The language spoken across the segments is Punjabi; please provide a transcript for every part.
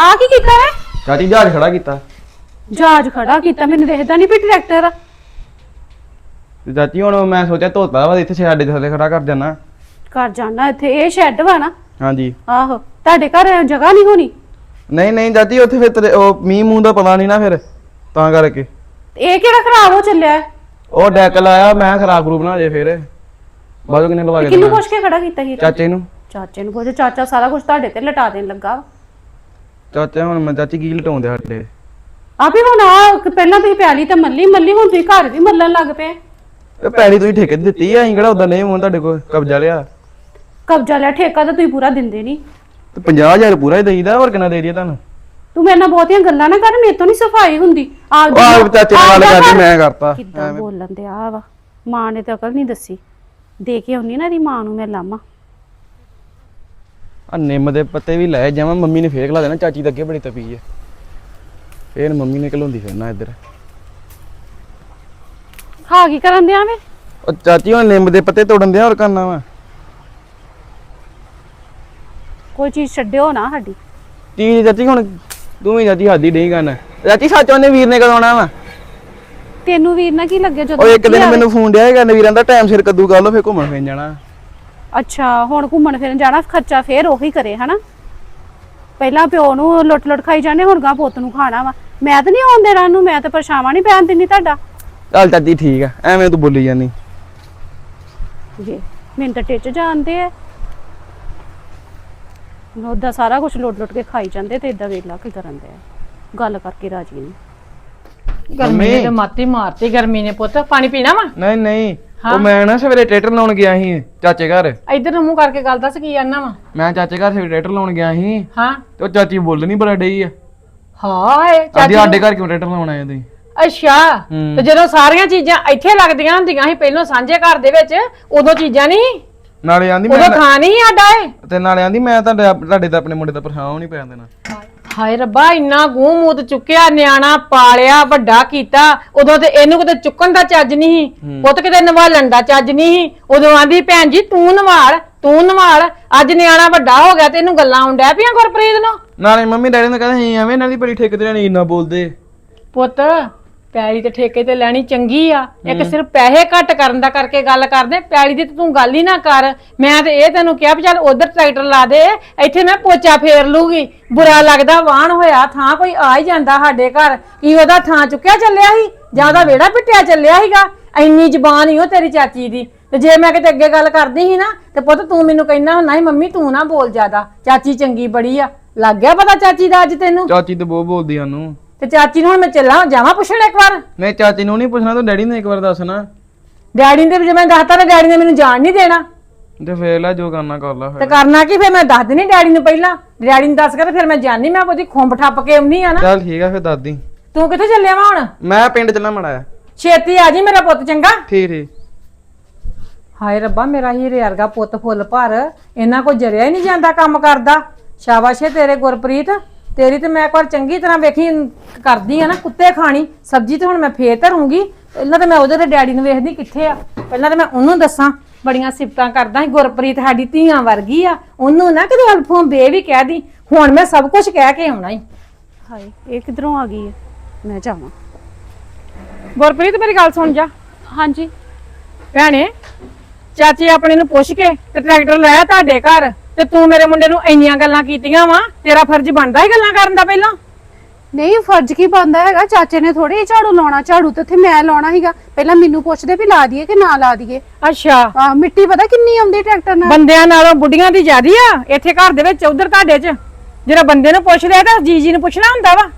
ਆ ਕੀ ਕੀਤਾ ਹੈ? ਚਾਚੀ ਜਹਾਜ਼ ਖੜਾ ਕੀਤਾ। ਜਹਾਜ਼ ਖੜਾ ਕੀਤਾ? ਮੈਨੂੰ ਦੇਖਦਾ ਨਹੀਂ ਵੀ ਟਰੈਕਟਰ ਆ। ਤੇ ਚਾਚੀ ਹੁਣ ਮੈਂ ਸੋਚਿਆ ਧੋਤਾ ਵਾ ਇੱਥੇ ਦੇ ਥੱਲੇ ਖੜਾ ਕਰ ਜਾਣਾ ਘਰ ਜਾਣਾ ਇੱਥੇ ਇਹ ਸ਼ੈੱਡ ਵਾ ਨਾ। ਹਾਂਜੀ। ਆਹੋ ਤੁਹਾਡੇ ਘਰ ਜਗ੍ਹਾ ਨਹੀਂ ਹੋਣੀ? ਨਹੀਂ ਨਹੀਂ ਚਾਚੀ ਉੱਥੇ ਫਿਰ ਤੇਰੇ ਉਹ ਮੀਂਹ ਮੂੰਹ ਦਾ ਪਤਾ ਨਹੀਂ ਨਾ ਫਿਰ ਤਾਂ ਕਰਕੇ। ਇਹ ਕਿਹੜਾ ਖਰਾਬ ਹੋ ਚੱਲਿਆ? ਹੈ? ਉਹ ਡੈਕ ਲਾਇਆ ਮੈਂ ਖਰਾਬ ਗਰੂਪ ਬਣਾ ਜੇ ਫਿਰ। ਬਾਜੋ ਕਿੰਨੇ ਲਵਾ ਕੇ ਕਿਹਨੂੰ ਦੇਣਾ? ਪੁੱਛ ਕੇ ਖੜਾ ਕੀਤਾ ਸੀ ਚਾਚੇ ਨੂੰ। ਚਾਚੇ ਨੂੰ ਪੁੱਛ ਚਾਚਾ ਸਾਰਾ ਕੁਝ ਤੁਹਾਡੇ ਤੇ ਲਟਾ ਦੇਣ ਲੱਗਾ ਵਾ। ਚਾਚਾ ਹੁਣ ਮੈਂ ਚਾਚੀ ਕੀ ਲਟਾਉਂਦੇ ਸਾਡੇ? ਆ ਵੀ ਹੁਣ ਆ ਪਹਿਲਾਂ ਤੁਸੀਂ ਪਿਆਲੀ ਤਾਂ ਮੱਲੀ ਮੱਲੀ ਹੁਣ ਤੁਸੀਂ ਘਰ ਵੀ ਮੱਲਣ ਲੱਗ ਪਏ। ਇਹ ਪੈੜੀ ਤੁਸੀਂ ਠੇਕੇ ਤੇ ਦਿੱਤੀ ਆ ਅਸੀਂ ਕਿਹੜਾ ਉਦਾਂ ਨਹੀਂ ਹੁਣ ਤੁਹਾਡੇ ਕੋਲ ਕਬਜ਼ਾ ਲਿਆ। ਕਬਜ਼ਾ ਲਿਆ ਠੇਕਾ ਤਾਂ ਤੁਸੀਂ ਪੂਰਾ ਦਿੰਦੇ ਨਹੀਂ ਤੇ 50000 ਪੂਰਾ ਹੀ ਦੇਈਦਾ ਹੋਰ ਕਿੰਨਾ ਦੇ ਦਈਏ ਤੁਹਾਨੂੰ? ਤੂੰ ਮੇਰੇ ਨਾਲ ਬਹੁਤੀਆਂ ਗੱਲਾਂ ਨਾ ਕਰ ਮੇਰੇ ਤੋਂ ਨਹੀਂ ਸਫ਼ਾਈ ਹੁੰਦੀ। ਆਪ ਉਹ ਆਪ ਚਾਚੇ ਨਾਲ ਗੱਲ ਕਰਦੀ ਮੈਂ ਕਰਤਾ। ਕਿੱਦਾਂ ਬੋਲਣ ਤੇ ਆ ਵਾ? ਮਾਂ ਨੇ ਤਾਂ ਅਕਲ ਨਹੀਂ ਦੱਸੀ। ਦੇ ਕੇ ਆਉਣੀ ਨਾ ਦੀ ਮਾਂ ਨੂੰ ਮੈਂ ਲਾਮਾ। ਆ ਨਿੰਮ ਦੇ ਪੱਤੇ ਵੀ ਲੈ ਜਾਵਾਂ ਮੰਮੀ ਨੇ ਫੇਰ ਖਲਾ ਦੇਣਾ ਚਾਚੀ ਤਾਂ ਅੱਗੇ ਬੜੀ ਤਪੀ ਹੈ ਫੇਰ ਮੰਮੀ ਨੇ ਘਲਾਉਂਦੀ ਫਿਰਨਾ ਇੱਧਰ। ਹਾਂ ਕੀ ਕਰਨ ਦਿਆਂ ਵੇ? ਉਹ ਚਾਚੀ ਹੁਣ ਨਿੰਮ ਦੇ ਪੱਤੇ ਤੋੜਨ ਦੇ ਹੋਰ ਕਰਨਾ ਵਾ। ਕੋਈ ਚੀਜ਼ ਛੱਡਿਓ ਨਾ ਸਾਡੀ। ਚੀਜ਼ ਚਾਚੀ ਹੁਣ ਤੂੰ ਵੀ ਚਾਚੀ ਹੱਦੀ ਨਹੀਂ ਕਰਨ। ਚਾਚੀ ਸੱਚ ਉਹਨੇ ਵੀਰ ਨੇ ਕਦੋਂ ਆਉਣਾ ਵਾ? ਤੈਨੂੰ ਵੀਰ ਨਾ ਕੀ ਲੱਗੇ ਜਦੋਂ ਉਹ ਇੱਕ ਇੱਥੇ ਦਿਨ ਆਵੇ? ਮੈਨੂੰ ਫੋਨ ਡਿਆ ਹੈਗਾ ਵੀਰਾਂ ਦਾ ਟਾਈਮ ਸਿਰ ਕੱਦੂ ਕਰ ਲਓ ਫੇਰ ਘੁੰਮਣ ਫਿਰਨ ਜਾਣਾ। ਅੱਛਾ ਹੁਣ ਘੁੰਮਣ ਫਿਰਨ ਜਾਣਾ ਖਰਚਾ ਫੇਰ ਉਹੀ ਕਰੇ ਹਨਾ? ਪਹਿਲਾਂ ਪਿਓ ਨੂੰ ਲੁੱਟ ਲੁੱਟ ਖਾਈ ਜਾਂਦੇ ਹੁਣ ਗਾ ਪੁੱਤ ਨੂੰ ਖਾਣਾ ਵਾ। ਮੈਂ ਤਾਂ ਨਹੀਂ ਆਉਣ ਦੇਣਾ ਨੂੰ ਮੈਂ ਤਾਂ ਪਰਛਾਵਾਂ ਨਹੀਂ ਪੈਣ ਦਿੰਦੀ ਤੁਹਾਡਾ। ਚੱਲ ਚਾਚੀ ਠੀਕ ਆ ਐਵੇਂ ਤੂੰ ਬੋਲੀ ਜਾਂਦੀ ਜੀ ਮੈਨੂੰ ਤਾਂ ਟਿੱਚ ਜਾਂਦੇ ਆ। ਉਹਦਾ ਸਾਰਾ ਕੁਝ ਲੁੱਟ ਲੁੱਟ ਕੇ ਖਾਈ ਜਾਂਦੇ ਤੇ ਇਦਾਂ ਵੇਲਾ ਕੀ ਕਰਨ ਦੇ ਆ। ਗੱਲ ਕਰਕੇ ਰਾਜੀ ਨਹੀਂ ਗਰਮੀ ਨੇ ਤੇ ਮਾਤੀ ਮਾਰਤੀ ਗਰਮੀ ਨੇ ਪੁੱਤ। ਪਾਣੀ ਪੀਣਾ ਵਾ? ਨਹੀਂ ਨਹੀਂ। ਉਹ ਮੈਂ ਨਾ ਸਵੇਰੇ ਟਰੈਕਟਰ ਲਾਉਣ ਗਿਆ ਸੀ ਚਾਚੇ ਘਰ। ਇੱਧਰ ਨੂੰ ਮੂੰਹ ਕਰਕੇ ਗੱਲ ਦੱਸ ਕੀ ਆਨਾ ਵਾ? ਮੈਂ ਚਾਚੇ ਘਰ ਸਵੇਰੇ ਟਰੈਕਟਰ ਲਾਉਣ ਗਿਆ ਸੀ ਹਾਂ। ਤੇ ਉਹ ਚਾਚੀ ਬੋਲਣੀ ਬੜਾ ਡਈ ਆ। ਹਾਏ ਚਾਚੀ ਸਾਡੇ ਘਰ ਕਿਉਂ ਟਰੈਕਟਰ ਲਾਉਣ ਆਏ ਤੁਸੀਂ? ਅੱਛਾ ਹੂੰ। ਤੇ ਜਦੋਂ ਸਾਰੀਆਂ ਚੀਜ਼ਾਂ ਇੱਥੇ ਲੱਗਦੀਆਂ ਹੁੰਦੀਆਂ ਸੀ ਪਹਿਲਾਂ ਸਾਂਝੇ ਘਰ ਦੇ ਵਿੱਚ ਉਦੋਂ ਚੀਜ਼ਾਂ ਨਹੀਂ? ਨਾਲੇ ਆਂਦੀ ਉਦੋਂ ਮੈਂ ਨਹੀਂ ਸੀ ਸਾਡਾ ਏ ਤੇ ਨਾਲੇ ਆਂਦੀ ਮੈਂ ਤੁਹਾਡੇ ਤੁਹਾਡੇ ਤਾਂ ਆਪਣੇ ਮੁੰਡੇ ਦਾ ਪਰਛਾਵਾਂ ਨਹੀਂ ਪੈਣ ਦੇਣਾ। ਹਾਏ ਰੱਬਾ ਇੰਨਾ ਗੂੰ ਮੂਤ ਚੁੱਕਿਆ ਨਿਆਣਾ ਪਾਲਿਆ ਵੱਡਾ ਕੀਤਾ। ਉਦੋਂ ਤੇ ਇਹਨੂੰ ਕਿਤੇ ਚੁੱਕਣ ਦਾ ਚੱਜ ਨਹੀਂ ਸੀ। ਪੁੱਤ ਕਿਤੇ ਨਵਾਲਣ ਦਾ ਚੱਜ ਨਹੀਂ ਸੀ। ਉਦੋਂ ਆਂਦੀ ਭੈਣ ਜੀ ਤੂੰ ਨਵਾਲ ਤੂੰ ਨਵਾਲ। ਅੱਜ ਨਿਆਣਾ ਵੱਡਾ ਹੋ ਗਿਆ ਤੇ ਇਹਨੂੰ ਗੱਲਾਂ ਆਉਂਦਿਆ ਪਈਆਂ ਗੁਰਪ੍ਰੀਤ ਨੂੰ? ਨਾਲੇ ਮੰਮੀ ਡੈਡੀ ਨੇ ਕਹਿੰਦੇ ਸੀ ਐਵੇਂ ਇਹਨਾਂ ਦੀ ਬੜੀ ਠੇਕੇ ਤੇ ਨਹੀਂ ਇੰਨਾ ਬੋਲਦੇ। ਪੁੱਤ ਪੈਲੀ ਤੇ ਠੇਕੇ ਤੇ ਲੈਣੀ ਚੰਗੀ ਆ। ਇੱਕ ਸਿਰਫ ਪੈਸੇ ਘੱਟ ਕਰਨ ਦਾ ਕਰਕੇ ਗੱਲ ਕਰਦੇ। ਪੈਲੀ ਦੀ ਤੇ ਤੂੰ ਗੱਲ ਹੀ ਨਾ ਕਰ। ਮੈਂ ਤੇ ਇਹ ਤੈਨੂੰ ਕਿਹਾ ਵੀ ਚੱਲ ਉਧਰ ਟਰੈਕਟਰ ਲਾ ਦੇ, ਇੱਥੇ ਮੈਂ ਪੋਚਾ ਫੇਰ ਲੂਗੀ। ਬੁਰਾ ਲੱਗਦਾ ਵਾਹਣ ਹੋਇਆ, ਥਾਂ ਕੋਈ ਆ ਹੀ ਜਾਂਦਾ ਸਾਡੇ ਘਰ। ਕੀ ਉਹਦਾ ਥਾਂ ਚੁੱਕਿਆ ਚੱਲਿਆ ਸੀ? ਜਾਂ ਉਹਦਾ ਵਿਹੜਾ ਪਿੱਟਿਆ ਚੱਲਿਆ ਸੀਗਾ? ਇੰਨੀ ਜ਼ਬਾਨ ਹੀ ਉਹ ਤੇਰੀ ਚਾਚੀ ਦੀ। ਤੇ ਜੇ ਮੈਂ ਕਿਤੇ ਅੱਗੇ ਗੱਲ ਕਰਦੀ ਸੀ ਨਾ, ਤੇ ਪੁੱਤ ਤੂੰ ਮੈਨੂੰ ਕਹਿਣਾ ਹੁੰਦਾ ਸੀ, ਮੰਮੀ, ਤੂੰ ਨਾ ਬੋਲ ਜ਼ਿਆਦਾ। ਚਾਚੀ ਚੰਗੀ ਬੜੀ ਆ। ਲੱਗ ਗਿਆ ਪਤਾ ਚਾਚੀ ਦਾ ਅੱਜ ਤੈਨੂੰ? ਚਾਚੀ ਤੇ ਬਹੁਤ ਬੋਲਦੀ ਆ ਨੂੰ ਤੇ ਚਾਚੀ ਨੂੰ ਹੁਣ ਮੈਂ ਚੱਲਾਂ ਜਾਵਾਂ ਪੁੱਛਣ ਇੱਕ ਵਾਰ? ਨਹੀਂ ਚਾਚੀ ਨੂੰ ਨਹੀਂ ਪੁੱਛਣਾ ਤੂੰ ਡੈਡੀ ਨੂੰ ਇੱਕ ਵਾਰ ਦੱਸਣਾ ਡੈਡੀ ਨੇ ਤੇ ਜੇ ਮੈਂ ਦੱਸਤਾ ਤਾਂ ਡੈਡੀ ਨੇ ਮੈਨੂੰ ਜਾਣ ਨਹੀਂ ਦੇਣਾ। ਤੇ ਫੇਰ ਲੈ ਜੋ ਕਰਨਾ ਕਰ ਲਾ ਤੇ ਫਿਰ। ਕਰਨਾ ਕੀ ਫਿਰ ਮੈਂ ਦੱਸ ਦੇਣੀ ਡੈਡੀ ਨੂੰ ਪਹਿਲਾਂ। ਡੈਡੀ ਨੂੰ ਦੱਸ ਕੇ ਤੇ ਫਿਰ ਮੈਂ ਜਾਣੀ ਮੈਂ ਉਹਦੀ ਖੁੰਬ ਠੱਪ ਕੇ ਆਉਣੀ ਆ ਨਾ। ਚੱਲ ਠੀਕ ਆ ਫਿਰ ਦਾਦੀ ਤੂੰ ਕਿੱਥੇ ਚੱਲਿਆ ਵਾ ਹੁਣ? ਮੈਂ ਪਿੰਡ ਚੱਲਣਾ ਮੜਾਇਆ ਛੇਤੀ ਆ ਜੀ ਮੇਰਾ ਪੁੱਤ ਚੰਗਾ। ਠੀਕ ਠੀਕ। ਹਾਏ ਰੱਬਾ ਮੇਰਾ ਹੀਰੇ ਵਰਗਾ ਪੁੱਤ ਫੁੱਲ ਭਰ। ਇਹਨਾਂ ਕੋ ਜਰਿਆ ਹੀ ਨਹੀਂ ਜਾਂਦਾ ਕੰਮ ਕਰਦਾ। ਸ਼ਾਬਾਸ਼ ਏ ਤੇਰੇ ਗੁਰਪ੍ਰੀਤ। ਤੇਰੀ ਤੇ ਮੈਂ ਇੱਕ ਵਾਰ ਚੰਗੀ ਤਰ੍ਹਾਂ ਵੇਖੀ ਕਰਦੀ ਆ ਨਾ ਕੁੱਤੇ ਖਾਣੀ ਸਬਜ਼ੀ ਤੇ ਹੁਣ ਮੈਂ ਫੇਰ ਧਰੂੰਗੀ। ਪਹਿਲਾਂ ਤਾਂ ਮੈਂ ਉਹਦੇ ਤੇ ਡੈਡੀ ਨੂੰ ਵੇਖਦੀ ਕਿੱਥੇ ਆ। ਪਹਿਲਾਂ ਤਾਂ ਮੈਂ ਉਹਨੂੰ ਦੱਸਾਂ ਬੜੀਆਂ ਸਿਫਤਾਂ ਕਰਦਾ ਸੀ ਗੁਰਪ੍ਰੀਤ ਸਾਡੀ ਧੀਆਂ ਵਰਗੀ ਆ ਉਹਨੂੰ ਨਾ ਕਿਤੇ ਅਲਫੋਂ ਬੇ ਵੀ ਕਹਿ ਦੀ ਹੁਣ ਮੈਂ ਸਭ ਕੁਝ ਕਹਿ ਕੇ ਆਉਣਾ ਹੀ ਹਾਏ ਇਹ ਕਿਧਰੋਂ ਆ ਗਈ ਹੈ ਮੈਂ ਜਾਵਾਂ। ਗੁਰਪ੍ਰੀਤ ਮੇਰੀ ਗੱਲ ਸੁਣ ਜਾ। ਹਾਂਜੀ। ਭੈਣੇ ਚਾਚੀ ਆਪਣੇ ਨੂੰ ਪੁੱਛ ਕੇ ਤੇ ਟਰੈਕਟਰ ਲਾਇਆ ਤੁਹਾਡੇ ਘਰ। ਤੇ ਤੂੰ ਮੇਰੇ ਮੁੰਡੇ ਨੂੰ ਇੰਨੀਆਂ ਗੱਲਾਂ ਕੀਤੀਆਂ ਵਾ ਤੇਰਾ ਫਰਜ਼ ਬਣਦਾ ਹੀ ਗੱਲਾਂ ਕਰਨ ਦਾ ਪਹਿਲਾਂ? ਨਹੀਂ ਫਰਜ਼ ਕੀ ਬੰਦਾ ਹੈਗਾ? ਚਾਚੇ ਨੇ ਥੋੜੀ ਝਾੜੂ ਲਾਉਣਾ ਝਾੜੂ ਤੇ ਉੱਥੇ ਮੈਂ ਲਾਉਣਾ ਸੀਗਾ। ਪਹਿਲਾਂ ਮੈਨੂੰ ਪੁੱਛਦੇ ਵੀ ਲਾ ਦਈਏ ਕਿ ਨਾ ਲਾ ਦਈਏ। ਅੱਛਾ। ਆ ਮਿੱਟੀ ਪਤਾ ਕਿੰਨੀ ਆਉਂਦੀ ਟਰੈਕਟਰ ਨਾਲ? ਬੰਦਿਆਂ ਨਾਲੋਂ ਬੁੱਢੀਆਂ ਦੀ ਜ਼ਿਆਦੀ ਆ ਇੱਥੇ ਘਰ ਦੇ ਵਿੱਚ ਉਧਰ ਤੁਹਾਡੇ 'ਚ। ਜਿਹੜਾ ਬੰਦੇ ਨੂੰ ਪੁੱਛ ਲਿਆ ਤਾਂ ਜੀ ਜੀ ਨੂੰ ਪੁੱਛਣਾ ਹੁੰਦਾ ਵਾ।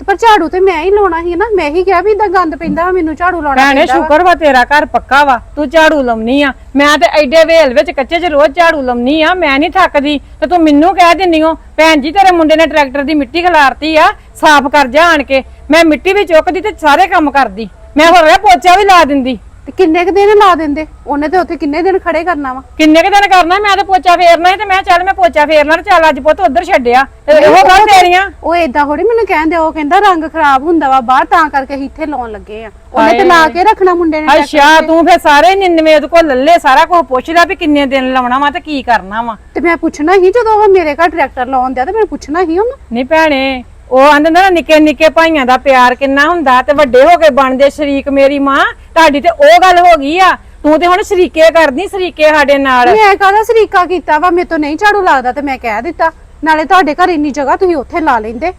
ਤੇ ਪਰ ਝਾੜੂ ਤੇ ਮੈਂ ਹੀ ਲਾਉਣਾ ਸੀ ਨਾ ਮੈਂ ਹੀ ਕਿਹਾ ਵੀ ਇਦਾਂ ਗੰਦ ਪੈਂਦਾ ਵਾ, ਮੈਨੂੰ ਝਾੜੂ ਲਾਉਣਾ ਭੈਣੇ ਪੈਂਦਾ ਵਾ। ਸ਼ੁਕਰ ਵਾ ਤੇਰਾ ਘਰ ਪੱਕਾ ਵਾ ਤੂੰ ਝਾੜੂ ਲਾਉਣੀ ਆ। ਮੈਂ ਤੇ ਐਡੇ ਵੇਲ ਵਿੱਚ ਕੱਚੇ 'ਚ ਰੋਜ਼ ਝਾੜੂ ਲਾਉਣੀ ਆ ਮੈਂ ਨਹੀਂ ਥੱਕਦੀ। ਤੇ ਤੂੰ ਮੈਨੂੰ ਕਹਿ ਦਿੰਦੀ ਓ ਭੈਣ ਜੀ ਤੇਰੇ ਮੁੰਡੇ ਨੇ ਟਰੈਕਟਰ ਦੀ ਮਿੱਟੀ ਖਿਲਾਰਤੀ ਆ ਸਾਫ਼ ਕਰ ਜਾ ਆਣ ਕੇ। ਮੈਂ ਮਿੱਟੀ ਵੀ ਚੁੱਕਦੀ ਤੇ ਸਾਰੇ ਕੰਮ ਕਰਦੀ। ਮੈਂ ਹੋਰ ਰਿਹਾ ਪੋਚਾ ਵੀ ਲਾ ਦਿੰਦੀ। ਤੇ ਕਿੰਨੇ ਕੁ ਦਿਨ ਲਾ ਦਿੰਦੇ? ਉਹਨੇ ਤੇ ਉੱਥੇ ਕਿੰਨੇ ਦਿਨ ਖੜੇ ਕਰਨਾ ਵਾ? ਕਿੰਨੇ ਕੁ ਦਿਨ ਕਰਨਾ? ਮੈਂ ਤੇ ਪੋਚਾ ਫੇਰਨਾ ਸੀ ਤੇ ਮੈਂ ਚੱਲ ਮੈਂ ਪੋਚਾ ਫੇਰਨਾ ਤੇ ਚੱਲ ਅੱਜ ਪੁੱਤ ਉਧਰ ਛੱਡਿਆ। ਤੇ ਇਹੋ ਗੱਲ ਤੇਰੀਆਂ। ਉਹ ਏਦਾਂ ਥੋੜੀ ਮੈਨੂੰ ਕਹਿੰਦੇ ਉਹ ਕਹਿੰਦਾ ਰੰਗ ਖਰਾਬ ਹੁੰਦਾ ਵਾ ਬਾਹਰ ਤਾਂ ਕਰਕੇ ਅਸੀਂ ਇੱਥੇ ਲਾਉਣ ਲੱਗੇ ਆ। ਉਹਨੇ ਤੇ ਲਾ ਕੇ ਰੱਖਣਾ ਮੁੰਡੇ ਨੇ ਅੱਛਾ ਤੂੰ ਫੇਰ ਸਾਰੇ 99 ਉਹਦੇ ਕੋਲ ਲੱਲੇ ਸਾਰਾ ਕੁਝ ਪੁੱਛਦਾ ਵੀ ਕਿੰਨੇ ਦਿਨ ਲਾਉਣਾ ਵਾ ਤੇ ਕੀ ਕਰਨਾ ਵਾ। ਤੇ ਮੈਂ ਪੁੱਛਣਾ ਹੀ ਜਦੋਂ ਉਹ ਮੇਰੇ ਘਰ ਟਰੈਕਟਰ ਲਾਉਣ ਦਿਆ ਤੇ ਮੈਂ ਪੁੱਛਣਾ ਹੀ ਉਹਨੂੰ। ਨਹੀਂ ਭੈਣੇ ਉਹ ਆਂਦੇ ਨਾ ਨਿੱਕੇ ਨਿੱਕੇ ਭਾਈਆਂ ਦਾ ਪਿਆਰ ਕਿੰਨਾ ਹੁੰਦਾ ਤੇ ਵੱਡੇ ਹੋ ਕੇ ਬਣਦੇ ਸ਼ਰੀਕ ਮੇਰੀ ਮਾਂ ਤੁਹਾਡੀ ਤੇ ਉਹ ਗੱਲ ਹੋ ਗਈ ਆ। ਤੂੰ ਤੇ ਹੁਣ ਸ਼ਰੀਕੇ ਕਰਦੀ ਸ਼ਰੀਕੇ ਸਾਡੇ ਨਾਲ। ਮੈਂ ਕਾਹਦਾ ਸਰੀਕਾ ਕੀਤਾ ਵਾ? ਮੇਰੇ ਤੋਂ ਨਹੀਂ ਝਾੜੂ ਲੱਗਦਾ ਤੇ ਮੈਂ ਕਹਿ ਦਿੱਤਾ। ਨਾਲੇ ਤੁਹਾਡੇ ਘਰ ਇੰਨੀ ਜਗ੍ਹਾ ਤੁਸੀਂ ਉੱਥੇ ਲਾ ਲੈਂਦੇ।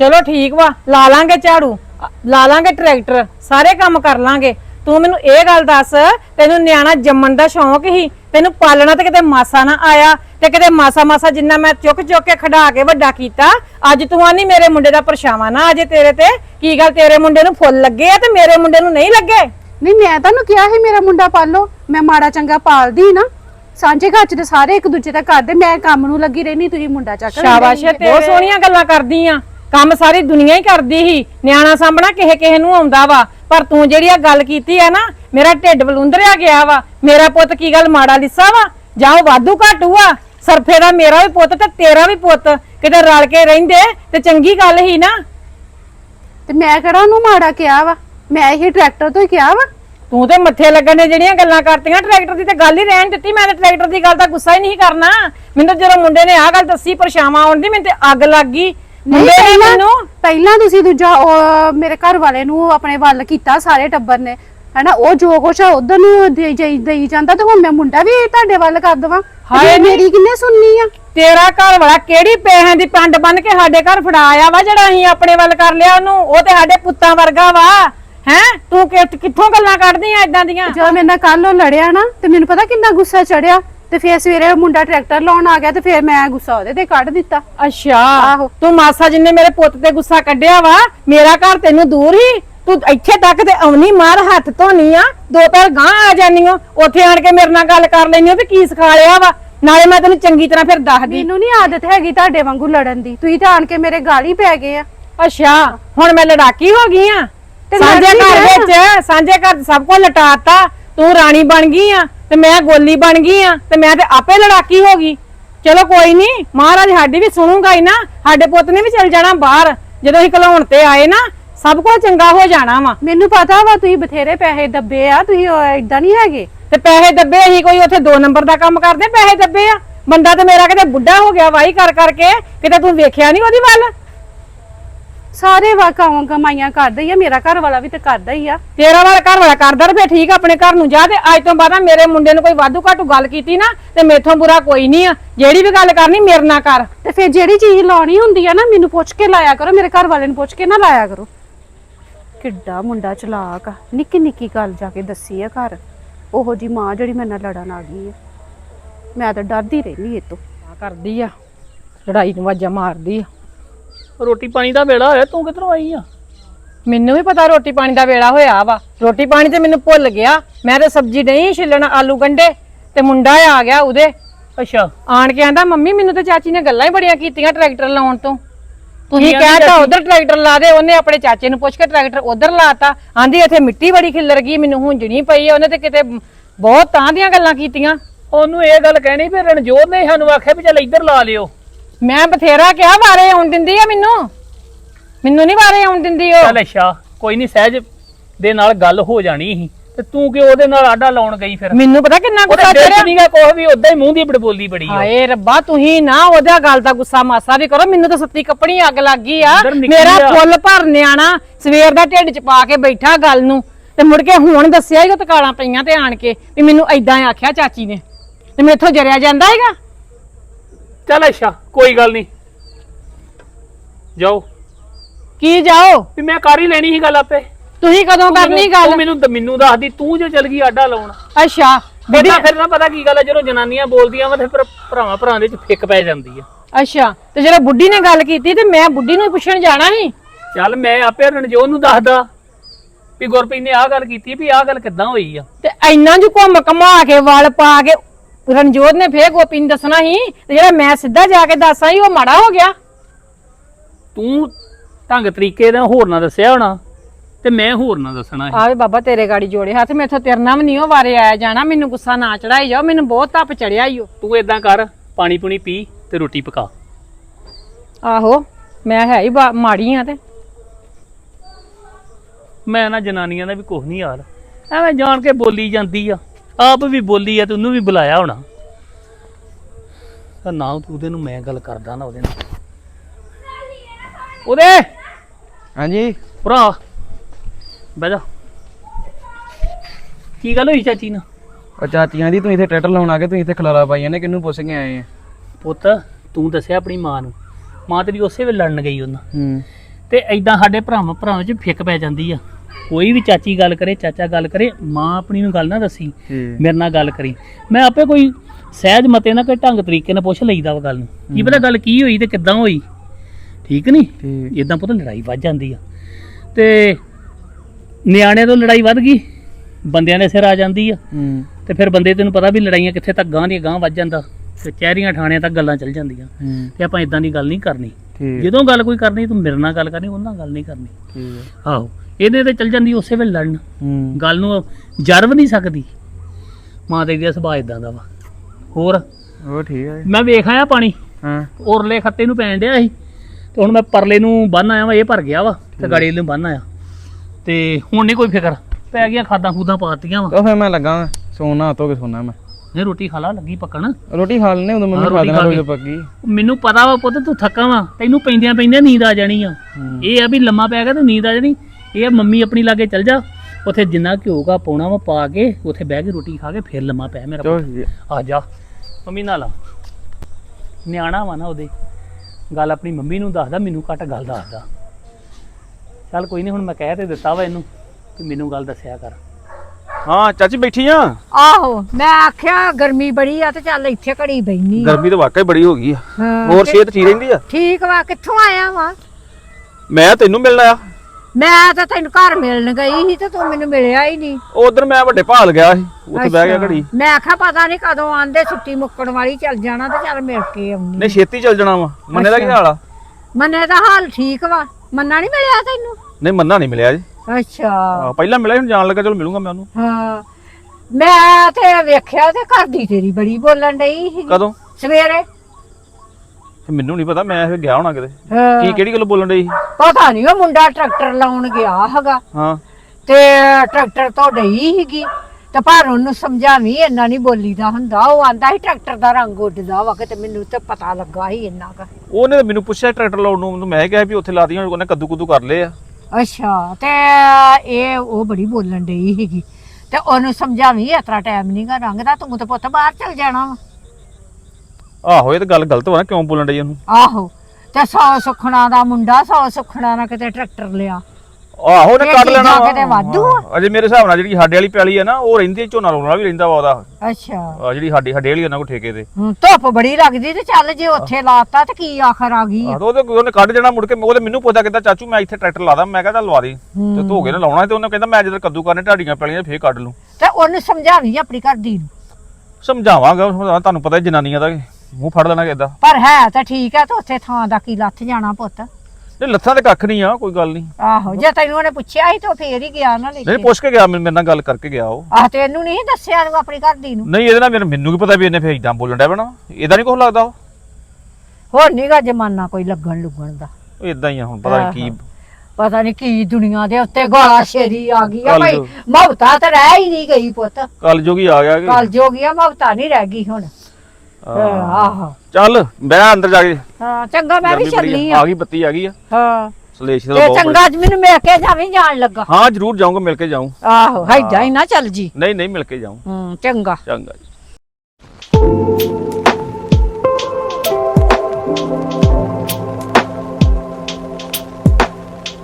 ਚਲੋ ਠੀਕ ਵਾ ਲਾ ਲਾਂਗੇ ਝਾੜੂ ਅ, ਲਾ ਲਾਂਗੇ ਟਰੈਕਟਰ ਸਾਰੇ ਕੰਮ ਕਰ ਲਾਂਗੇ। ਤੂੰ ਮੈਨੂੰ ਇਹ ਗੱਲ ਦੱਸ ਤੈਨੂੰ ਨਿਆਣਾ ਜੰਮਣ ਦਾ ਸ਼ੌਂਕ ਹੀ ਤੈਨੂੰ ਪਾਲਣਾ ਤੇ ਕਿਤੇ ਮਾਸਾ ਨਾ ਆਇਆ। ਤੇ ਕਿਤੇ ਮਾਸਾ ਮਾਸਾ ਜਿੰਨਾ ਮੈਂ ਚੁੱਕ ਚੁੱਕ ਕੇ ਖੜਾ ਕੇ ਵੱਡਾ ਕੀਤਾ ਅੱਜ ਤੂੰ ਆਨੀ ਮੇਰੇ ਮੁੰਡੇ ਦਾ ਪਰਛਾਵਾਂ ਨਾ ਅਜੇ ਤੇਰੇ ਤੇ ਕੀ ਗੱਲ ਤੇਰੇ ਮੁੰਡੇ ਨੂੰ ਫੁੱਲ ਲੱਗੇ ਆ ਤੇ ਮੇਰੇ ਮੁੰਡੇ ਨੂੰ ਨਹੀਂ ਲੱਗੇ? ਨਹੀਂ ਮੈਂ ਤੁਹਾਨੂੰ ਕਿਹਾ ਸੀ ਮੇਰਾ ਮੁੰਡਾ ਪਾਲੋ ਮੈਂ ਮਾੜਾ ਚੰਗਾ ਪਾਲਦੀ ਨਾ। ਸਾਂਝੇ ਘਰ ਚ ਤੇ ਸਾਰੇ ਇੱਕ ਦੂਜੇ ਦਾ ਕਰਦੇ ਮੈਂ ਕੰਮ ਨੂੰ ਲੱਗੀ ਰਹਿਣੀ ਤੁਸੀਂ ਮੁੰਡਾ ਚੱਕ ਸ਼ਾਬਾਸ਼ ਏ, ਬਹੁਤ ਸੋਹਣੀਆਂ ਗੱਲਾਂ ਕਰਦੀ ਆ। ਕੰਮ ਸਾਰੀ ਦੁਨੀਆ ਹੀ ਕਰਦੀ ਸੀ। ਨਿਆਣਾ ਸਾਂਭਣਾ ਕਿਸੇ ਕਿਸੇ ਨੂੰ ਆਉਂਦਾ ਵਾ। ਪਰ ਤੂੰ ਜਿਹੜੀ ਆ ਗੱਲ ਕੀਤੀ ਆ ਨਾ ਮੇਰਾ ਢਿੱਡ ਬਲੁੰਦਰਿਆ ਗਿਆ ਵਾ। ਮੇਰਾ ਪੁੱਤ ਕੀ ਗੱਲ ਮਾੜਾ ਲਿੱਸਾ ਵਾ? ਜਾਂ ਉਹ ਵਾਧੂ ਘਾਟੂ ਆ। ਸਰਫੇ ਦਾ ਮੇਰਾ ਵੀ ਪੁੱਤ ਤੇ ਤੇਰਾ ਵੀ ਪੁੱਤ। ਕਿਤੇ ਰਲ ਕੇ ਰਹਿੰਦੇ ਤੇ ਚੰਗੀ ਗੱਲ ਹੀ ਨਾ। ਤੇ ਮੈਂ ਕਿਹੜਾ ਉਹਨੂੰ ਮਾੜਾ ਕਿਹਾ ਵਾ? ਮੈਂ ਇਹ ਟਰੈਕਟਰ ਤੋਂ ਹੀ ਕਿਹਾ ਵਾ। ਤੂੰ ਤੇ ਮੱਥੇ ਲੱਗਣ ਨੇ ਜਿਹੜੀਆਂ ਗੱਲਾਂ ਕਰਤੀਆਂ ਟਰੈਕਟਰ ਦੀ ਤੇ ਗੱਲ ਹੀ ਰਹਿਣ ਦਿੱਤੀ। ਮੈਂ ਤੇ ਟਰੈਕਟਰ ਦੀ ਗੱਲ ਦਾ ਗੁੱਸਾ ਹੀ ਨਹੀਂ ਕਰਨਾ। ਮੈਨੂੰ ਤਾਂ ਜਦੋਂ ਮੁੰਡੇ ਨੇ ਆਹ ਗੱਲ ਦੱਸੀ ਪਰਛਾਵਾਂ ਆਉਣ ਦੀ ਮੈਨੂੰ ਤੇ ਅੱਗ ਲੱਗ ਗਈ। ਮੁੰਡੇ ਨੇ ਮੈਨੂੰ ਪਹਿਲਾਂ ਤੁਸੀਂ ਦੂਜਾ ਉਹ ਮੇਰੇ ਘਰ ਵਾਲੇ ਨੂੰ ਆਪਣੇ ਵੱਲ ਕੀਤਾ ਸਾਰੇ ਟੱਬਰ ਨੇ। ਹਨਾ ਉਹ ਜੋ ਕੁਛ ਉਧਰ ਨੂੰ ਦੇਈ ਜਾਈ- ਦੇਈ ਜਾਂਦਾ ਤੇ ਹੁਣ ਮੈਂ ਮੁੰਡਾ ਵੀ ਤੁਹਾਡੇ ਵੱਲ ਕਰ ਦਵਾਂ। ਹਾਏ ਨੀ। ਮੇਰੀ ਕਿੰਨੇ ਸੁਣਨੀ ਆ? ਤੇਰਾ ਘਰ ਵਾਲਾ ਕਿਹੜੀ ਪੈਸਿਆਂ ਦੀ ਪੰਡ ਬੰਨ ਕੇ ਸਾਡੇ ਘਰ ਫੜਾ ਆਇਆ ਵਾ ਜਿਹੜਾ ਅਸੀਂ ਆਪਣੇ ਵੱਲ ਕਰ ਲਿਆ ਉਹਨੂੰ? ਉਹ ਤੇ ਸਾਡੇ ਪੁੱਤਾਂ ਵਰਗਾ ਵਾ। ਹੈ? ਤੂੰ ਕਿ- ਕਿੱਥੋਂ ਗੱਲਾਂ ਕੱਢਦੀ ਆ ਇਦਾਂ ਦੀਆਂ? ਜਦੋਂ ਮੇਰੇ ਨਾਲ ਕੱਲ ਉਹ ਲੜਿਆ ਨਾ ਤੇ ਮੈਨੂੰ ਪਤਾ ਕਿੰਨਾ ਗੁੱਸਾ ਚੜਿਆ ਤੇ ਫਿਰ ਸਵੇਰੇ ਉਹ ਮੁੰਡਾ ਟਰੈਕਟਰ ਲਾਉਣ ਆ ਗਿਆ ਤੇ ਫਿਰ ਮੈਂ ਗੁੱਸਾ ਉਹਦੇ ਤੇ ਕੱਢ ਦਿੱਤਾ। ਅੱਛਾ। ਆਹੋ। ਤੂੰ ਮਾਸਾ ਜਿੰਨੇ ਮੇਰੇ ਪੁੱਤ ਤੇ ਗੁੱਸਾ ਕੱਢਿਆ ਵਾ ਮੇਰਾ ਘਰ ਤੈਨੂੰ ਦੂਰ ਹੀ? ਤੂੰ ਇੱਥੇ ਤੱਕ ਤੇ ਆਉਣੀ ਮਾਰ ਹੱਥ ਧੋਨੀ ਆ ਦੋ ਪੈਰ ਗਾਂ ਆ ਜਾਨੀ ਓ ਉੱਥੇ ਆਣ ਕੇ ਮੇਰੇ ਨਾਲ ਗੱਲ ਕਰ ਲੈਣੀ ਓ ਵੀ ਕੀ ਸਿਖਾ ਲਿਆ ਵਾ। ਨਾਲੇ ਮੈਂ ਤੈਨੂੰ ਚੰਗੀ ਤਰ੍ਹਾਂ ਫਿਰ ਦੱਸਦੀ। ਮੈਨੂੰ ਨਹੀਂ ਆਦਤ ਹੈਗੀ ਤੁਹਾਡੇ ਵਾਂਗੂ ਲੜਨ ਦੀ। ਤੁਸੀਂ ਤਾਂ ਆਣ ਕੇ ਮੇਰੇ ਗਾਲੀ ਪੈ ਗਏ ਆ। ਅੱਛਾ ਹੁਣ ਮੈਂ ਲੜਾਕੀ ਹੋ ਗਈ ਆ। ਤੇ ਸਾਂਝੇ ਘਰ ਮੈਂ। ਵਿੱਚ ਸਾਂਝੇ ਘਰ 'ਚ ਸਭ ਕੁਝ ਲਟਾਤਾ ਤੂੰ ਰਾਣੀ ਬਣ ਗਈ ਆ ਤੇ ਮੈਂ ਗੋਲੀ ਬਣ ਗਈ ਆ ਤੇ ਮੈਂ ਤੇ ਆਪੇ ਲੜਾਕੀ ਹੋ ਗਈ। ਚਲੋ ਕੋਈ ਨਹੀਂ ਮਹਾਰਾਜ ਸਾਡੀ ਵੀ ਸੁਣੂਗਾ ਹੀ ਨਾ ਸਾਡੇ ਪੁੱਤ ਨੇ ਵੀ ਚਲ ਜਾਣਾ ਬਾਹਰ। ਜਦੋਂ ਅਸੀਂ ਘਲਾਉਣ ਤੇ ਆਏ ਨਾ ਸਭ ਕੁਝ ਚੰਗਾ ਹੋ ਜਾਣਾ ਵਾ। ਮੈਨੂੰ ਪਤਾ ਵਾ ਤੁਸੀਂ ਬਥੇਰੇ ਪੈਸੇ ਦੱਬੇ ਆ ਤੁਸੀਂ ਇਦਾਂ ਨਹੀਂ ਹੈਗੇ। ਤੇ ਪੈਸੇ ਦੱਬੇ ਅਸੀਂ ਕੋਈ ਉੱਥੇ 2 ਨੰਬਰ ਦਾ ਕੰਮ ਕਰਦੇ ਪੈਸੇ ਦੱਬੇ ਆ। ਬੰਦਾ ਤੇ ਮੇਰਾ ਕਿਤੇ ਬੁੱਢਾ ਹੋ ਗਿਆ ਵਾਈ ਕਰ ਕਰਕੇ ਕਿਤੇ ਤੂੰ ਵੇਖਿਆ ਨਹੀਂ ਉਹਦੀ ਵੱਲ? ਸਾਰੇ ਵਾਕਾਵਾਂ ਕਮਾਈਆਂ ਕਰਦਾ ਹੀ ਆ ਮੇਰਾ ਘਰ ਵਾਲਾ ਵੀ ਤੇ ਕਰਦਾ ਹੀ ਆ। ਤੇਰਾ ਵਾਲਾ ਘਰ ਵਾਲਾ ਕਰਦਾ ਤੇ ਫੇਰ ਠੀਕ ਆ, ਆਪਣੇ ਘਰ ਨੂੰ ਜਾ ਤੇ ਅੱਜ ਤੋਂ ਬਾਅਦ ਨਾ ਮੇਰੇ ਮੁੰਡੇ ਨੂੰ ਕੋਈ ਵਾਧੂ ਘਾਟੂ ਗੱਲ ਕੀਤੀ ਨਾ ਤੇ ਮੇਥੋਂ ਬੁਰਾ ਕੋਈ ਨਹੀਂ ਆ। ਜਿਹੜੀ ਵੀ ਗੱਲ ਕਰਨੀ ਮੇਰੇ ਨਾਲ ਕਰ। ਤੇ ਫਿਰ ਜਿਹੜੀ ਚੀਜ਼ ਲਾਉਣੀ ਹੁੰਦੀ ਆ ਨਾ ਮੈਨੂੰ ਪੁੱਛ ਕੇ ਲਾਇਆ ਕਰੋ ਮੇਰੇ ਘਰ ਵਾਲੇ ਨੂੰ ਪੁੱਛ ਕੇ ਨਾ ਲਾਇਆ ਕਰੋ। ਕਿੱਡਾ ਮੁੰਡਾ ਚਲਾਕ ਆ। ਨਿੱਕੀ ਨਿੱਕੀ ਗੱਲ ਜਾ ਕੇ ਦੱਸੀ ਆ ਘਰ। ਉਹੋ ਜੀ ਮਾਂ ਜਿਹੜੀ ਮੇਰੇ ਨਾਲ ਲੜਨ ਆ ਗਈ ਆ। ਮੈਂ ਤਾਂ ਡਰਦੀ ਰਹਿੰਦੀ ਇਹ ਤੋਂ। ਆ ਕਰਦੀ ਆ? ਲੜਾਈ ਨੂੰ ਵਾਜਾ ਮਾਰਦੀ ਆ। ਰੋਟੀ ਪਾਣੀ ਦਾ ਵੇਲਾ ਹੋਇਆ ਤੂੰ ਕਿੱਧਰੋਂ ਆਈ ਆ? ਮੈਨੂੰ ਵੀ ਪਤਾ ਰੋਟੀ ਪਾਣੀ ਦਾ ਵੇਲਾ ਹੋਇਆ ਵਾ। ਰੋਟੀ ਪਾਣੀ ਤੇ ਮੈਨੂੰ ਭੁੱਲ ਗਿਆ। ਮੈਂ ਤੇ ਸਬਜ਼ੀ ਨਹੀਂ ਛਿੱਲਣ ਆਲੂ ਗੰਡੇ ਤੇ ਮੁੰਡਾ ਆ ਗਿਆ ਉਹਦੇ। ਅੱਛਾ। ਆਣ ਕੇ ਆਂਦਾ ਮੰਮੀ ਮੈਨੂੰ ਤੇ ਚਾਚੀ ਨੇ ਗੱਲਾਂ ਹੀ ਬੜੀਆਂ ਕੀਤੀਆਂ ਟਰੈਕਟਰ ਲਾਉਣ ਤੋਂ। ਤੁਸੀਂ ਕਹਿਤਾ? ਉਧਰ ਟਰੈਕਟਰ ਲਾ ਦੇ ਉਹਨੇ ਆਪਣੇ ਚਾਚੇ ਨੂੰ ਪੁੱਛ ਕੇ ਟਰੈਕਟਰ ਉਧਰ ਲਾਤਾ ਆਂਦੀ ਇੱਥੇ ਮਿੱਟੀ ਬੜੀ ਖਿੱਲਰ ਗਈ ਮੈਨੂੰ ਹੁੰਜਣੀ ਪਈ ਆ। ਉਹਨੇ ਤੇ ਕਿਤੇ ਬਹੁਤ ਤਾਂ ਦੀਆਂ ਗੱਲਾਂ ਕੀਤੀਆਂ। ਉਹਨੂੰ ਇਹ ਗੱਲ ਕਹਿਣੀ ਵੀ ਰਣਜੋਤ ਨੇ ਸਾਨੂੰ ਆਖਿਆ ਵੀ ਚੱਲ ਇੱਧਰ ਲਾ ਲਿਓ। ਮੈਂ ਬਥੇਰਾ ਕਿਹਾ ਵਾਰੇ ਆਉਣ ਦਿੰਦੀ ਆ ਮੈਨੂੰ? ਮੈਨੂੰ ਨਹੀਂ ਵਾਰੇ ਆਉਣ ਦਿੰਦੀ ਉਹ। ਚੱਲ ਅੱਛਾ ਕੋਈ ਨਹੀਂ ਸਹਿਜ ਦੇ ਨਾਲ ਗੱਲ ਹੋ ਜਾਣੀ ਸੀ। ਤੇ ਤੂੰ ਕਿ ਉਹਦੇ ਨਾਲ ਆਡਾ ਲਾਉਣ ਗਈ ਫਿਰ? ਮੈਨੂੰ ਪਤਾ ਕਿੰਨਾ ਉਹਦੇ ਗੁੱਸਾ ਦਿਲ ਚੜਿਆ ਨਹੀਂਗਾ ਕੋਈ ਵੀ ਉਦਾਂ ਹੀ ਮੂੰਹ ਦੀ ਬੜਬੋਲੀ ਬੜੀ ਆ। ਹਾਏ ਰੱਬਾ ਤੁਸੀਂ ਨਾ ਉਹਦਾ ਗੱਲ ਦਾ ਗੁੱਸਾ ਮਾਸਾ ਵੀ ਕਰੋ। ਮੈਨੂੰ ਤਾਂ ਸੱਤੀ ਕੱਪੜੀ ਅੱਗ ਲੱਗ ਗਈ ਆ। ਅੰਦਰ ਨਿਕਲੀ ਮੇਰਾ ਆ। ਫੁੱਲ ਭਰ ਨਿਆਣਾ ਸਵੇਰ ਦਾ ਢਿੱਡ ਚ ਪਾ ਕੇ ਬੈਠਾ ਗੱਲ ਨੂੰ। ਤੇ ਮੁੜ ਕੇ ਹੁਣ ਦੱਸਿਆ ਹੀ ਤਕਾਲਾਂ ਪਈਆਂ ਤੇ ਆਣ ਕੇ ਵੀ ਮੈਨੂੰ ਐਦਾਂ ਆਖਿਆ ਚਾਚੀ ਨੇ। ਤੇ ਮੇਥੋਂ ਜਰਿਆ ਜਾਂਦਾ ਹੈਗਾ? ਚੱਲ ਅੱਛਾ ਕੋਈ ਗੱਲ ਨਹੀਂ ਜਾਓ। ਕੀ ਜਾਓ? ਵੀ ਮੈਂ ਕਰ ਹੀ ਲੈਣੀ ਸੀ ਗੱਲ ਆਪੇ। ਤੁਸੀਂ ਕਦੋਂ ਕਰਨੀ ਗੱਲ? ਤੂੰ ਮੈਨੂੰ ਮੈਨੂੰ ਦੱਸਦੀ ਤੂੰ ਜੋ ਚੱਲ ਗਈ ਆਡਾ ਲਾਉਣ। ਅੱਛਾ ਬੜੀ ਫਿਰ ਨਾ ਪਤਾ ਕੀ ਗੱਲ ਹੈ ਜਦੋਂ ਜਨਾਨੀਆਂ ਬੋਲਦੀਆਂ ਵਾ ਤੇ ਫਿਰ ਭਰਾਵਾਂ ਭਰਾਵਾਂ ਦੇ ਚ ਫਿੱਕ ਪੈ ਜਾਂਦੀ ਆ। ਅੱਛਾ ਤੇ ਜਿਹੜਾ ਬੁੱਢੀ ਨੇ ਗੱਲ ਕੀਤੀ ਤੇ ਮੈਂ ਬੁੱਢੀ ਨੂੰ ਹੀ ਪੁੱਛਣ ਜਾਣਾ ਸੀ? ਚੱਲ ਮੈਂ ਆਪੇ ਰਣਜੋਤ ਨੂੰ ਦੱਸਦਾ ਵੀ ਗੁਰਪ੍ਰੀਤ ਨੇ ਆਹ ਗੱਲ ਕੀਤੀ ਵੀ ਆਹ ਗੱਲ ਕਿੱਦਾਂ ਹੋਈ ਆ। ਤੇ ਇੰਨਾ ਜੂ ਘੁੰਮ ਘਮਾ ਕੇ ਵਲ ਪਾ ਕੇ ਰਣਜੋਤ ਨੇ ਫੇਰ ਗੋਪੀ ਨੂੰ ਦੱਸਣਾ ਸੀ ਤੇ ਜਿਹੜਾ ਮੈਂ ਸਿੱਧਾ ਜਾ ਕੇ ਦੱਸਾਂ ਸੀ ਉਹ ਮਾੜਾ ਹੋ ਗਿਆ। ਤੂੰ ਢੰਗ ਤਰੀਕੇ ਨਾਲ ਹੋਰ ਨਾ ਦੱਸਿਆ ਹੋਣਾ। ਤੇ ਮੈਂ ਹੋਰ ਨਾ ਦੱਸਣਾ। ਆਵੇ ਬਾਬਾ ਤੇਰੇ ਗਾੜੀ ਜੋੜੇ ਹੱਥ ਮੈਥੋਂ ਤੇਰੇ ਨਾਲ ਵੀ ਨਹੀਂ ਉਹ ਵਾਰੇ ਆਇਆ ਜਾਣਾ। ਮੈਨੂੰ ਗੁੱਸਾ ਨਾ ਚੜਾਈ ਜਾਓ ਮੈਨੂੰ ਬਹੁਤ ਤਪ ਚੜਿਆ ਈ ਓ। ਤੂੰ ਇਦਾਂ ਕਰ ਪਾਣੀ ਪੁਣੀ ਪੀ ਤੇ ਰੋਟੀ ਪਕਾ। ਆਹੋ ਮੈਂ ਹੈ ਹੀ ਬਾ- ਮਾੜੀ ਆ ਤੇ। ਮੈਂ ਨਾ ਜਨਾਨੀਆਂ ਦਾ ਵੀ ਕੁਝ ਨਹੀਂ ਯਾਰ ਐਵੇਂ ਜਾਣ ਕੇ ਬੋਲੀ ਜਾਂਦੀ ਆ। ਆਪ ਵੀ ਬੋਲੀ ਆ ਤੇ ਉਹਨੂੰ ਵੀ ਬੁਲਾਇਆ ਹੋਣਾ। ਤਾਂ ਨਾ ਤੂੰ ਉਹਦੇ ਨੂੰ ਮੈਂ ਗੱਲ ਕਰਦਾ ਨਾ ਉਹਦੇ ਨਾਲ। ਉਹਦੇ ਹਾਂਜੀ। ਭਰਾ। ਬਹਿ ਜਾ। ਕੀ ਗੱਲ ਹੋਈ ਚਾਚੀ ਨਾਲ? ਉਹ ਚਾਚੀਆਂ ਦੀ ਤੂੰ ਇੱਥੇ ਟਰੈਕਟਰ ਲਾਉਣ ਆ ਕੇ ਤੂੰ ਇੱਥੇ ਖਲਾਰਾ ਪਾਈਆਂ ਨੇ ਕਿਹਨੂੰ ਪੁੱਛ ਕੇ ਆਏ ਆ? ਪੁੱਤ ਤੂੰ ਦੱਸਿਆ ਆਪਣੀ ਮਾਂ ਨੂੰ। ਮਾਂ ਤੇਰੀ ਉਸੇ ਵੇਲੇ ਲੜਨ ਗਈ ਉਹਨਾਂ। ਹੂੰ। ਤੇ ਐਦਾਂ ਸਾਡੇ ਭਰਾਵਾਂ ਭਰਾਵਾਂ 'ਚ ਫਿੱਕ ਪੈ ਜਾਂਦੀ ਆ। ਕੋਈ ਵੀ ਚਾਚੀ ਗੱਲ ਕਰੇ ਚਾਚਾ ਗੱਲ ਕਰੇ ਮਾਂ ਆਪਣੀ ਨੂੰ ਗੱਲ ਨਾ ਦੱਸੀ ਮੇਰੇ ਨਾਲ ਗੱਲ ਕਰੀ। ਮੈਂ ਆਪੇ ਕੋਈ ਸਹਿਜ ਮਤੇ ਨਾਲ ਕੋਈ ਢੰਗ ਤਰੀਕੇ ਨਾਲ ਪੁੱਛ ਲਈਦਾ ਵਾ ਗੱਲ ਨੂੰ। ਕੀ ਪਤਾ ਗੱਲ ਕੀ ਹੋਈ ਤੇ ਕਿੱਦਾਂ ਹੋਈ। ਠੀਕ ਨਹੀਂ ਠੀਕ। ਇਦਾਂ ਪੁੱਤ ਲੜਾਈ ਵੱਧ ਜਾਂਦੀ ਆ। ਤੇ ਨਿਆਣਿਆਂ ਤੋਂ ਲੜਾਈ ਵੱਧ ਗਈ ਬੰਦਿਆਂ ਦੇ ਸਿਰ ਆ ਜਾਂਦੀ ਆ। ਹੂੰ। ਤੇ ਫਿਰ ਬੰਦੇ ਤੈਨੂੰ ਪਤਾ ਵੀ ਲੜਾਈਆਂ ਕਿੱਥੇ ਤੱਕ ਗਾਂ ਦੀਆਂ ਗਾਂ ਵੱਧ ਜਾਂਦਾ ਤੇ ਚਹਿਰੀਆਂ ਠਾਣਿਆਂ ਤੱਕ ਗੱਲਾਂ ਚੱਲ ਜਾਂਦੀਆਂ। ਹੂੰ। ਤੇ ਆਪਾਂ ਇਦਾਂ ਦੀ ਗੱਲ ਨਹੀਂ ਕਰਨੀ। ਠੀਕ। ਜਦੋਂ ਗੱਲ ਕੋਈ ਕਰਨੀ ਤੂੰ ਮੇਰੇ ਨਾਲ ਗੱਲ ਕਰਨੀ ਉਹਨਾਂ ਨਾਲ ਗੱਲ ਨਹੀਂ ਕਰਨੀ। ਠੀਕ। ਆਹੋ ਇਹਦੇ ਤੇ ਚੱਲ ਜਾਂਦੀ ਉਸੇ ਵੇਲੇ ਲੜਨ। ਹੂੰ। ਗੱਲ ਨੂੰ ਜਰਵ ਨਹੀਂ ਸਕਦੀ। ਮਾਂ ਤੇਰੀ ਦਾ ਸੁਭਾਅ ਇਦਾਂ ਦਾ ਵਾ। ਹੋਰ? ਉਹ ਠੀਕ ਹੈ ਮੈਂ ਵੇਖ ਆਇਆ ਪਾਣੀ। ਹਾਂ। ਉਰਲੇ ਖੱਤੇ ਨੂੰ ਪੈਣ ਡਿਆ ਸੀ। ਤੇ ਹੁਣ ਮੈਂ ਪਰਲੇ ਨੂੰ ਬੰਨ ਆਇਆ ਵਾ ਇਹ ਭਰ ਗਿਆ ਵਾ। ਤੇ ਗਾੜੀ ਨੂੰ ਬੰਨ ਆਇਆ। ਤੇ ਹੁਣ ਨਹੀਂ ਕੋਈ ਫਿਕਰ। ਪੈ ਗਿਆ ਖਾਦਾਂ ਖੂਦਾਂ ਪਾਤੀਆਂ ਵਾ। ਉਹ ਫਿਰ ਮੈਂ ਲੱਗਾ ਵਾਂ, ਸੋਨਾ ਧੋ ਕੇ ਸੋਨਾ ਮੈਂ। ਇਹ ਰੋਟੀ ਖਾ ਲਾ ਲੱਗੀ ਪੱਕਣ। ਰੋਟੀ ਖਾ ਲੈਣੇ ਉਦੋਂ ਹਾਂ, ਮੰਮੀ ਖਾ ਰੋਟੀ ਦੇਣਾ ਖਾ ਰੋਜ਼ ਕੇ। ਪੱਕੀ। ਮੈਨੂੰ ਪਤਾ ਵਾ ਪੁੱਤ ਤੂੰ ਥੱਕਾ ਵਾ। ਤੈਨੂੰ ਪੈਂਦਿਆਂ ਪੈਂਦਿਆਂ ਨੀਂਦ ਆ ਜਾਣੀ ਆ। ਹੂੰ। ਇਹ ਆ ਵੀ ਲੰਮਾ ਪੈ ਗਿਆ ਤੇ ਨੀਂਦ ਆ ਜਾਣੀ। ਇਹ ਆ ਮੰਮੀ ਆਪਣੀ ਲਾਗੇ ਚੱਲ ਜਾ। ਉੱਥੇ ਜਿੰਨਾ ਘਿਓ ਗਾ ਪਾਉਣਾ ਵਾ ਪਾ ਕੇ ਉੱਥੇ ਬਹਿ ਕੇ ਰੋਟੀ ਖਾ ਕੇ ਫਿਰ ਲੰਮਾ ਪੈ ਮੇਰਾ। ਆ ਜਾ। ਮੰਮੀ ਨਾਲ ਆ। ਨਿਆਣਾ ਵਾ ਨਾ ਉਹਦੇ। ਗੱਲ ਆਪਣੀ ਮੰਮੀ ਨੂੰ ਦੱਸਦਾ ਮੈਨੂੰ ਘੱਟ ਗੱਲ ਦੱਸਦਾ। ਚੱਲ ਕੋਈ ਨਹੀਂ ਹੁਣ ਮੈਂ ਕਹਿ ਤੇ ਦਿੱਤਾ ਵਾ ਇਹਨੂੰ ਕਿ ਮੈਨੂੰ ਗੱਲ ਦੱਸਿਆ ਕਰ। ਹਾਂ ਚਾਚੀ ਬੈਠੀ ਆ? ਆਹੋ ਮੈਂ ਆਖਿਆ ਗਰਮੀ ਬੜੀ ਆ ਤੇ ਚੱਲ ਇੱਥੇ ਘੜੀ ਬੈਣੀ ਗਰਮੀ ਤਾਂ ਵਾਕਈ ਬੜੀ ਹੋ ਗਈ ਆ। ਹੋਰ ਸਿਹਤ ਠੀਕ ਰਹਿੰਦੀ ਆ? ਠੀਕ ਵਾ ਕਿੱਥੋਂ ਆਇਆ ਵਾ? ਮੈਂ ਤੈਨੂੰ ਮਿਲਣ ਆਇਆ। ਮੈਂ ਤਾਂ ਤੈਨੂੰ ਘਰ ਮਿਲਣ ਗਈ ਸੀ ਤੇ ਤੂੰ ਮੈਨੂੰ ਮਿਲਿਆ ਹੀ ਨਹੀਂ। ਉਧਰ ਮੈਂ ਵੱਡੇ ਭਾਲ ਗਿਆ ਸੀ ਉੱਥੇ ਬਹਿ ਗਿਆ। ਘੜੀ। ਮੈਂ ਆਖਿਆ ਪਤਾ ਨਹੀਂ ਕਦੋਂ ਆਂਦੇ ਛੁੱਟੀ ਮੁੱਕਣ ਵਾਲੀ ਚੱਲ ਜਾਣਾ ਤੇ ਚੱਲ ਮਿਲ ਕੇ ਆਉਣੀ। ਨਹੀਂ ਛੇਤੀ ਚੱਲ ਜਾਣਾ ਵਾ। ਮੰਨੇ ਦਾ ਕੀ ਹਾਲ ਆ? ਮੰਨੇ ਦਾ ਹਾਲ ਠੀਕ ਵਾ। ਮੰਨਾ ਨਹੀਂ ਮਿਲਿਆ ਤੈਨੂੰ? ਨਹੀਂ ਮੰਨਾ ਨਹੀਂ ਮਿਲਿਆ ਜੀ। ਅੱਛਾ। ਆਹ, ਪਹਿਲਾਂ ਮਿਲਿਆ ਹੁਣ ਜਾਣ ਲੱਗਾ ਚਲੋ ਮਿਲੂੰਗਾ ਮੈਂ ਉਹਨੂੰ। ਹਾਂ। ਮੈਂ ਤੇ ਵੇਖਿਆ ਤੇ ਘਰ ਦੀ ਤੇਰੀ ਬੜੀ ਬੋਲਣ ਡਈ ਸੀ ਕਦੋਂ? ਸਵੇਰੇ। ਤੇ ਮੈਨੂੰ ਨਹੀਂ ਪਤਾ ਮੈਂ ਫਿਰ ਗਿਆ ਹੋਣਾ ਕਿਤੇ। ਹਾਂ, ਕੀ ਕਿਹੜੀ ਗੱਲ ਬੋਲਣ ਡਈ ਸੀ? ਪਤਾ ਨਹੀਂ ਉਹ ਮੁੰਡਾ ਟਰੈਕਟਰ ਲਾਉਣ ਗਿਆ ਹੈਗਾ। ਹਾਂ। ਤੇ ਟਰੈਕਟਰ ਤੋਂ ਡਈ ਸੀਗੀ। ਤੇ ਪਰ ਉਹਨੂੰ ਸਮਝਾਵੀਂ ਇੰਨਾ ਨਹੀਂ ਬੋਲੀਦਾ ਹੁੰਦਾ। ਉਹ ਆਂਦਾ ਸੀ ਟਰੈਕਟਰ ਦਾ ਰੰਗ ਉੱਡਦਾ ਵਾ ਕਿਤੇ ਮੈਨੂੰ ਤੇ ਪਤਾ ਲੱਗਾ ਸੀ ਇੰਨਾ ਕੁ। ਉਹਨੇ ਤਾਂ ਮੈਨੂੰ ਪੁੱਛਿਆ ਟਰੈਕਟਰ ਲਾਉਣ ਨੂੰ ਮੈਂ ਕਿਹਾ ਵੀ ਉੱਥੇ ਲਾ ਦੀਆਂ ਉਹਨੇ ਕੱਦੂ ਕੁੱਦੂ ਕਰ ਲਏ ਆ। ਅੱਛਾ ਤੇ ਇਹ ਉਹ ਬੜੀ ਬੋਲਣ ਡਈ ਸੀਗੀ। ਤੇ ਉਹਨੂੰ ਸਮਝਾਵੀਂ ਇਤਰਾ ਟਾਈਮ ਨਹੀਂਗਾ ਰੰਗ ਦਾ ਤੂੰ ਤੇ ਪੁੱਤ ਬਾਹਰ ਚਲ ਜਾਣਾ ਵਾ। ਆਹੋ ਇਹ ਤਾਂ ਗੱਲ ਗਲਤ ਵਾ ਨਾ ਕਿਉਂ ਬੋਲਣ ਡਈ ਉਹਨੂੰ? ਆਹੋ ਤੇ ਸੌ ਸੁਖਣਾ ਦਾ ਮੁੰਡਾ ਸੌ ਸੁਖਣਾ ਨਾਲ ਕਿਤੇ ਟਰੈਕਟਰ ਲਿਆ। ਆਹੋ ਉਹਨੇ ਇਹ ਕੱਢ ਚੀਜ਼ਾਂ ਲੈਣਾ ਵਾ। ਕਿਤੇ ਵਾਧੂ ਆ। ਹਾਂ, ਅਜੇ ਮੇਰੇ ਹਿਸਾਬ ਨਾਲ ਜਿਹੜੀ ਸਾਡੇ ਵਾਲੀ ਪੈਲੀ ਆ ਨਾ ਉਹ ਰਹਿੰਦੀ ਆ, ਝੋਨਾ ਲਾਉਣ ਵਾਲਾ ਵੀ ਰਹਿੰਦਾ ਵਾ ਉਹਦਾ। ਅੱਛਾ। ਆਹ ਜਿਹੜੀ ਸਾਡੀ ਸਾਡੇ ਵਾਲੀ ਉਹਨਾਂ ਕੋ ਠੇਕੇ ਤੇ। ਹੁਣ ਧੁੱਪ ਬੜੀ ਲੱਗਦੀ ਤੇ ਚੱਲ ਜੇ ਉੱਥੇ ਲਾਤਾ ਤੇ ਕੀ ਆਖਰ ਆ ਗਈ ਆ? ਆਹ ਤੇ ਉਹਦੇ ਉਹਨੇ ਕੱਢ ਜਾਣਾ ਮੁੜ ਕੇ ਉਹਦੇ ਮੈਨੂੰ ਪੁੱਛਦਾ ਕਹਿੰਦਾ ਚਾਚੂ ਮੈਂ ਇੱਥੇ ਟਰੈਕਟਰ ਲਾ ਦਾਂ ਮੈਂ ਕਹਿੰਦਾ ਲਵਾ ਦੇ। ਤੇ ਧੋ ਕੇ ਨਾ ਲਾਉਣਾ ਤੇ ਉਹਨੇ ਕਹਿੰਦਾ ਮੈਂ ਜਦੋਂ ਕੱਦੂ ਕਰਨੇ ਢਾਡੀਆਂ ਪੈਲੀਆਂ ਫੇਰ ਕੱਢ ਲੂੰ। ਤੇ ਉਹਨੂੰ ਸਮਝਾਵੀਂ ਆਪਣੀ ਘਰ ਦੀ ਨੂੰ। ਸਮਝਾਵਾਂਗਾ ਹੁਣ ਤੁਹਾਨੂੰ ਪਤਾ ਜਨਾਨੀਆਂ ਦਾ ਮੂੰਹ ਫੜ ਲੈਣਾ ਕਿਦਾਂ। ਪਰ ਹੈ ਤਾਂ ਠੀਕ ਹੈ ਤੇ ਉੱਥੇ ਥਾਂ ਦਾ ਕੀ ਲੱਥ ਜਾਣਾ ਪੁੱਤ। ਨਹੀਂ ਲੱਥਾਂ ਤੇ ਕੱਖ ਨਹੀਂ ਆ ਕੋਈ ਗੱਲ ਨਹੀਂ। ਆਹੋ ਜੇ ਤੈਨੂੰ ਉਹਨੇ ਪੁੱਛਿਆ ਸੀ ਤਾਂ ਫੇਰ ਹੀ ਗਿਆ ਨਾ ਲੈ ਨਹੀਂ ਪੁੱਛ ਕੇ ਗਿਆ ਮੇਰੇ ਮੇਰੇ ਨਾਲ ਗੱਲ ਕਰਕੇ ਗਿਆ ਉਹ। ਆਹ ਤੇ ਇਹਨੂੰ ਨਹੀਂ ਦੱਸਿਆ ਨੂੰ ਆਪਣੀ ਘਰ ਦੀ ਨੂੰ। ਨਹੀਂ ਇਹਦੇ ਨਾਲ ਮੈਨੂੰ ਮੈਨੂੰ ਕੀ ਪਤਾ ਵੀ ਇਹਨੇ ਫੇਰ ਇਦਾਂ ਬੋਲਣ ਡਿਆ ਬਣਾ ਇਹਦਾ ਨਹੀਂ ਕੁਝ ਲੱਗਦਾ ਉਹ। ਹੋਰ ਨਹੀਂਗਾ ਜਮਾਨਾ ਕੋਈ ਲੱਗਣ ਲੁੱਗਣ ਦਾ। ਇਦਾਂ ਹੀ ਆ ਹੁਣ ਪਤਾ ਨੀ ਕੀ ਪਤਾ ਨਹੀਂ ਕੀ ਦੁਨੀਆ ਦੇ ਉੱਤੇ ਗਾਲਾ ਸ਼ੇਰੀ ਆ ਗਈ ਆ ਭਾਈ। ਮਹਬਤਾ ਤਾਂ ਰਹਿ ਹੀ ਨਹੀਂ ਗਈ ਪੁੱਤ। ਕੱਲ ਜੋਗੀ ਆ ਗਿਆ ਕਿ ਕੱਲ ਜੋਗੀਆ ਮਹਬਤਾ ਨਹੀਂ ਰਹਿ ਗਈ ਹੁਣ। ਆਹੋ। ਚੱਲ ਬਹਿ ਅੰਦਰ ਜਾ ਕੇ। ਹਾਂ ਚੰਗਾ ਮੈਂ ਵੀ ਗਰਮੀ ਬੜੀ ਚੱਲੀ ਆ। ਗਈ ਬੱਤੀ ਆ ਗਈ ਆ। ਹਾਂ। ਸਲੇਸ਼ ਦਾ ਤੇ ਬਹੁਤ ਚੰਗਾ ਅੱਜ ਮੈਨੂੰ ਮਿਲ ਕੇ ਜਾਵੀਂ ਜਾਣ ਲੱਗਾ। ਹਾਂ ਜ਼ਰੂਰ ਜਾਊਂਗਾ ਮਿਲ ਕੇ ਜਾਊਂ। ਆਹੋ ਹੈਦਾ ਹੀ। ਨਾ ਚੱਲ ਜੀ। ਨਹੀਂ ਨਹੀਂ ਮਿਲ ਕੇ ਜਾਊਂ। ਹੂੰ ਚੰਗਾ। ਚੰਗਾ ਜੀ।